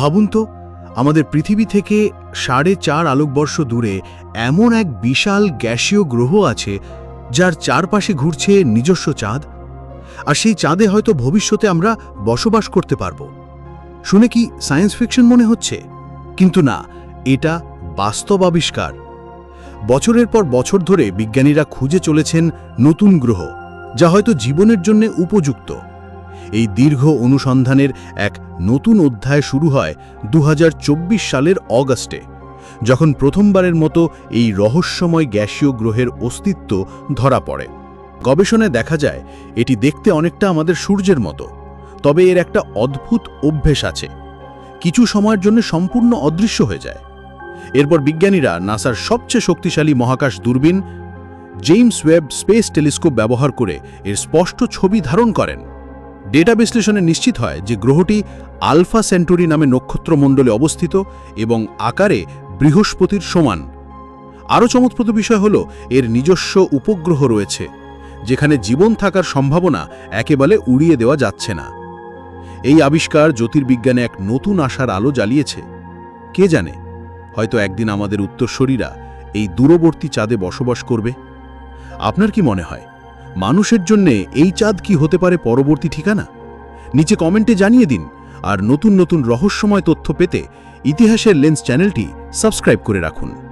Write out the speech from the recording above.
ভাবুন তো, আমাদের পৃথিবী থেকে সাড়ে চার আলোকবর্ষ দূরে এমন এক বিশাল গ্যাসীয় গ্রহ আছে, যার চারপাশে ঘুরছে নিজস্ব চাঁদ, আর সেই চাঁদে হয়তো ভবিষ্যতে আমরা বসবাস করতে পারব। শুনে কি সায়েন্স ফিকশন মনে হচ্ছে? কিন্তু না, এটা বাস্তব আবিষ্কার। বছরের পর বছর ধরে বিজ্ঞানীরা খুঁজে চলেছেন নতুন গ্রহ, যা হয়তো জীবনের জন্য উপযুক্ত। এই দীর্ঘ অনুসন্ধানের এক নতুন অধ্যায় শুরু হয় দু হাজার চব্বিশ সালের অগাস্টে, যখন প্রথমবারের মতো এই রহস্যময় গ্যাসীয় গ্রহের অস্তিত্ব ধরা পড়ে। গবেষণায় দেখা যায়, এটি দেখতে অনেকটা আমাদের সূর্যের মতো, তবে এর একটা অদ্ভুত অভ্যেস আছে। কিছু সময়ের জন্য সম্পূর্ণ অদৃশ্য হয়ে যায়। এরপর বিজ্ঞানীরা নাসার সবচেয়ে শক্তিশালী মহাকাশ দূরবীন জেমস ওয়েব স্পেস টেলিস্কোপ ব্যবহার করে এর স্পষ্ট ছবি ধারণ করেন। ডেটা বিশ্লেষণে নিশ্চিত হয় যে গ্রহটি আলফা সেন্টুরি নামে নক্ষত্রমণ্ডলে অবস্থিত এবং আকারে বৃহস্পতির সমান। আরও চমৎপ্রদ বিষয় হল, এর নিজস্ব উপগ্রহ রয়েছে, যেখানে জীবন থাকার সম্ভাবনা একেবারে উড়িয়ে দেওয়া যাচ্ছে না। এই আবিষ্কার জ্যোতির্বিজ্ঞানে এক নতুন আশার আলো জ্বালিয়েছে। কে জানে, হয়তো একদিন আমাদের উত্তরসূরিরা এই দূরবর্তী চাঁদে বসবাস করবে? আপনার কি মনে হয়? মানুষের জন্যে এই চাঁদ কি হতে পারে পরবর্তী ঠিকানা? নিচে কমেন্টে জানিয়ে দিন, আর নতুন নতুন রহস্যময় তথ্য পেতে ইতিহাসের লেন্স চ্যানেলটি সাবস্ক্রাইব করে রাখুন।